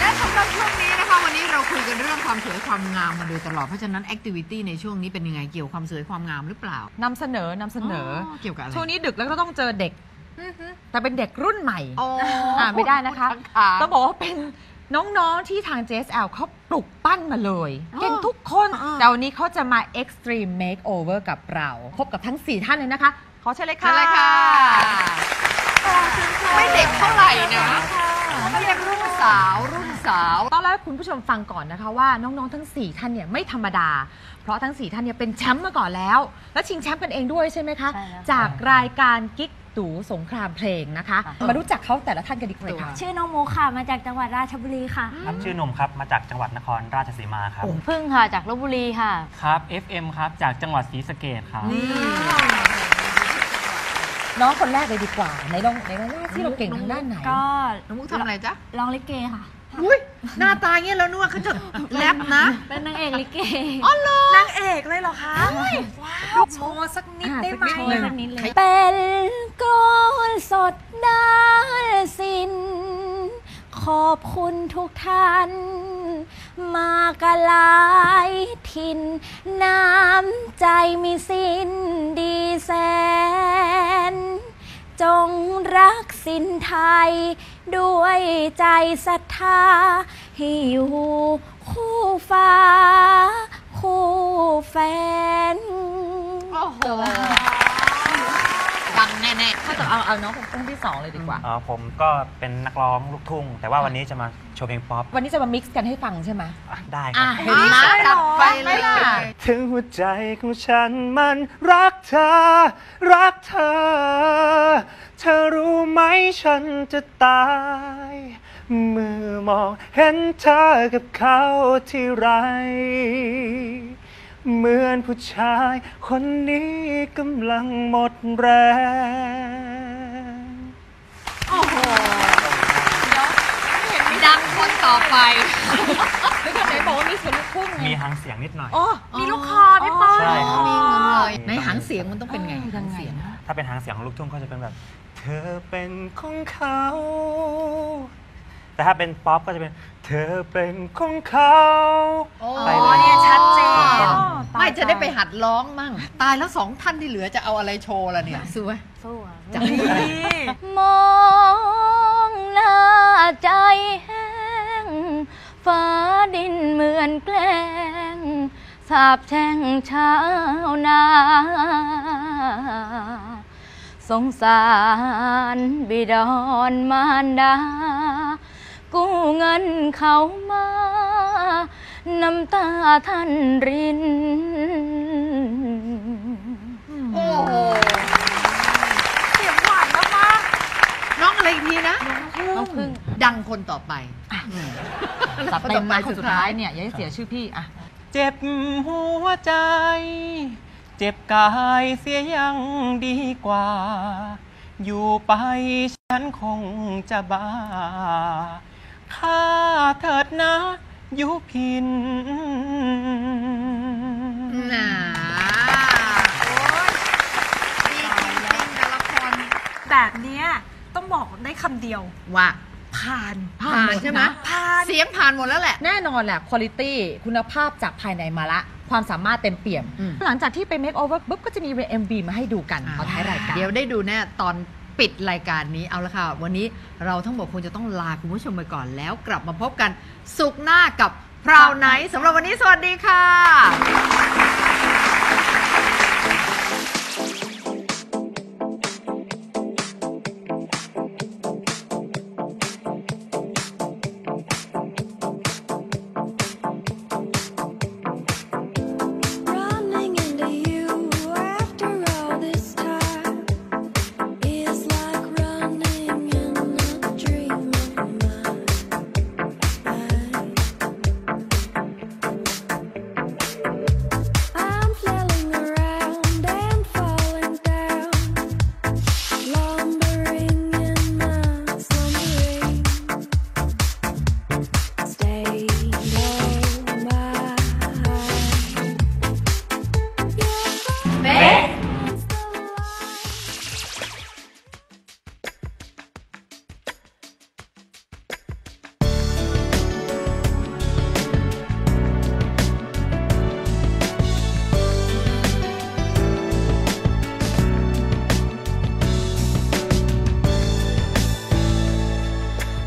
และสำหรับช่วงนี้นะคะ วันนี้เราคุยกันเรื่องความสวยความงามมาโดยตลอด เพราะฉะนั้นแอคทิวิตี้ในช่วงนี้เป็นยังไงเกี่ยวกับความสวยความงามหรือเปล่านำเสนอนำเสนออเกี่ยวกับอะไรช่วงนี้ดึกแล้วก็ต้องเจอเด็ก แต่เป็นเด็กรุ่นใหม่โอ้อ่าไม่ได้นะคะทั้งขาต้องบอกว่าเป็นน้องๆที่ทาง JSL เขา ปลุกปั้นมาเลยอ๋อเก่งทุกคนอ่าแต่วันนี้เขาจะมา Extreme Makeover กับเรา พบกับทั้ง 4 ท่านเลยนะคะ ขอเชิญเลยเชิค่ะญเลยค่ะ ไม่เด็กเท่าไหร่นะ เรียกรุ่นสาวรุ่นสาวต้องเล่าให้คุณผู้ชมฟังก่อนนะคะว่าน้องๆทั้ง 4 ท่านเนี่ยไม่ธรรมดา เพราะทั้ง 4 ท่านเนี่ยเป็นแชมป์มาก่อนแล้ว และชิงแชมป์กันเองด้วยใช่ไหมคะ ใช่แล้วค่ะ จากรายการกิ๊กตูสงครามเพลงนะคะค่ะมารู้จักเขาแต่ละท่านกันดีกว่าค่ะ ชื่อน้องมุกค่ะ มาจากจังหวัดราชบุรีค่ะ ครับชื่อหนุ่มครับ มาจากจังหวัดนครราชสีมาครับ พึ่งค่ะ จากลบบุรีค่ะ ครับ FM ครับ จากจังหวัดศรีสะเกดครับน้ องคนแรกเลยดีกว่าในลองในลองว่าที่เราเก่งทางด้านไหนก็น้องมุกทำอะไรจ๊ะร้องลิเกค่ะอุ้ยหน้าตาเงี้ยแล้วนึกว่าเขาจะแรปนะ เป็นนางเอกลิเกนางเอกเลยเหรอคะว้าวโชว์สักนิดได้ไหมโชว์สักนิดเลยเป็นกลอนสดด้านสิน ขอบคุณทุกท่าน มากะลายทิน น้ำใจมีสิ้นดีแสน จงรักสินไทย ด้วยใจศรัทธาให้อยู่คู่ฟ้า คู่แฟน โอ้โห แน่ถ้าจะเอาเอาน้องคนท่านที่สองเลยดีกว่า อ๋อผมก็เป็นนักร้องลูกทุ่ง แต่ว่าวันนี้จะมาโชว์เพลงป๊อปวันนี้จะมามิกซ์กันให้ฟังใช่ไหมอะได้คอะรับๆเห็นไหมจัดไปเลยถึงหัวใจของฉันมันรักเธอ รักเธอ เธอรู้ไหมฉันจะตาย เมื่อมองเห็นเธอกับเขาที่ไร เหมือนผู้ชายคนนี้กำลังหมดแรง โอ้โหดังคนต่อไปแล้วก็ไหนบอกว่ามีเสียงลูกทุ่งไงมีหางเสียงนิดหน่อย อ๋อมีลูกคอพี่ป้อใช่ครับ มีเงินเลยในหางเสียงมันต้องเป็นไงเออยังไงหางเสียง ถ้าเป็นหางเสียงของลูกทุ่งก็จะเป็นแบบ เธอเป็นของเขา แต่ถ้าเป็นป๊อปก็จะเป็นเธอเป็นของเขา โอ้ไปเลยเนี่ยชัดเจน อ๋อตายไม่จะได้ไปหัดร้องมั่ง ตายแล้วสองท่านที่เหลือจะเอาอะไรโชว์ล่ะเนี่ยสู้ไหมสู้อะจะมองหน้าใจแห้งฟ้าดินเหมือนแกล้ง สาบแช่งชาวนา สงสารบิดอนมารดา กู้เงินเขามา น้ำตาท่านริน โอ้โหเสียงหวานมากๆน้องอะไรอีกทีนะ น้องพึ่ง ดังคนต่อไปอืมตัดเต็มมาคนสุดท้ายเนี่ย อย่าให้เสียชื่อพี่อะเจ็บหัวใจ เจ็บกายเสียยังดีกว่า อยู่ไปฉันคงจะบ้า ข้าเถิดนะยุพินน่าโอ้ยดีจริงๆแต่ละคนแบบเนี้ยต้องบอกได้คำเดียว ว่าผ่านผ่านใช่ไหมผ่าน เสียงผ่านหมดแล้วแหละ แน่นอนแหละคุณภาพคุณภาพจากภายในมาละ ความสามารถเต็มเปี่ยม อืม หลังจากที่ไป make over ปุ๊บก็จะมี MV มาให้ดูกันตอนท้ายรายการ เดี๋ยวได้ดูแน่ตอน ปิดรายการนี้เอาละค่ะ วันนี้เราทั้งหมดคงจะต้องลาคุณผู้ชมไปก่อนแล้ว กลับมาพบกันสุขหน้ากับพราวไนสำหรับวันนี้สวัสดีค่ะ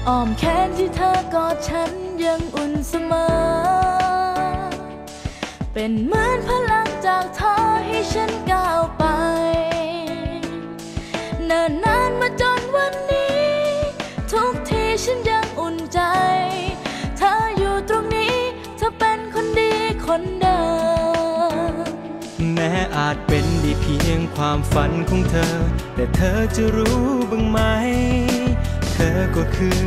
อ้อมแขนที่เธอกอดฉันยังอุ่นเสมอ เป็นเหมือนพลังจากเธอให้ฉันก้าวไป เนิ่นนานมาจนวันนี้ ทุกทีฉันยังอุ่นใจ เธออยู่ตรงนี้ เธอเป็นคนดีคนเดิม แม้อาจเป็นได้เพียงความฝันของเธอ แต่เธอจะรู้บ้างไหม เธอก็คือ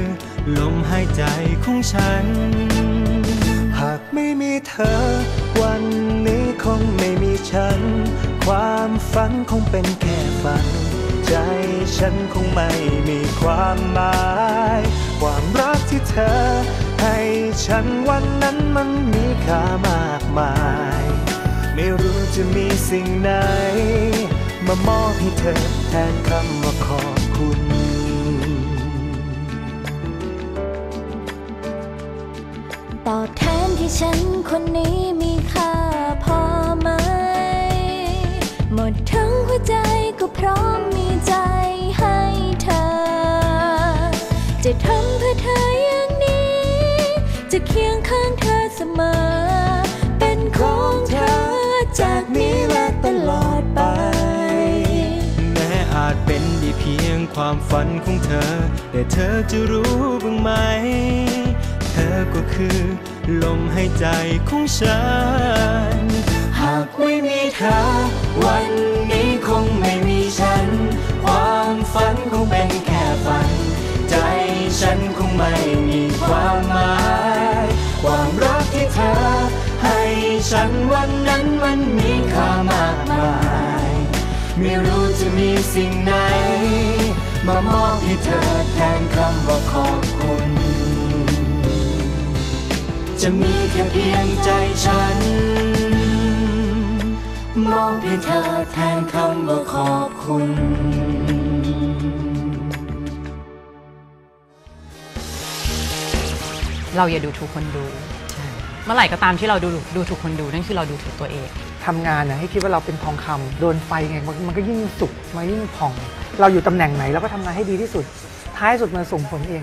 ลมหายใจของฉัน หากไม่มีเธอ วันนี้คงไม่มีฉัน ความฝันคงเป็นแค่ฝัน ใจฉันคงไม่มีความหมาย ความรักที่เธอ ให้ฉันวันนั้นมันมีค่ามากมาย ไม่รู้จะมีสิ่งไหน มามอบให้เธอแทนคำว่าขอบคุณ ตอบแทนที่ฉันคนนี้มีค่าพอไหม หมดทั้งหัวใจก็พร้อมมีใจให้เธอ จะทำเพื่อเธออย่างนี้ จะเคียงข้างเธอเสมอ เป็นของเธอจากนี้และตลอดไป แม้อาจเป็นได้เพียงความฝันของเธอ แต่เธอจะรู้บ้างไหม อก็คือ ลมหายใจของฉัน หากไม่มีเธอ วันนี้คงไม่มีฉัน ความฝันคงเป็นแค่ฝัน ใจฉันคงไม่มีความหมาย ความรักที่เธอ ให้ฉันวันนั้นมันมีค่ามากมาย ไม่รู้จะมีสิ่งไหน มามอบให้เธอแทนคำว่าขอบคุณ จะมีแค่เพียงใจฉัน มอบให้เธอแทนคำว่าขอบคุณเราอย่าดูถูกคนดู เมื่อไหร่ก็ตามที่เราดูดูถูกคนดูนั่นคือเราดูถูกตัวเองทำงานนะให้คิดว่าเราเป็นทองคำโดนไฟไงมันมันก็ยิ่งสุกมันยิ่งผ่อง เราอยู่ตำแหน่งไหนเราก็ทำงานให้ดีที่สุด ท้ายสุดมันส่งผลเอง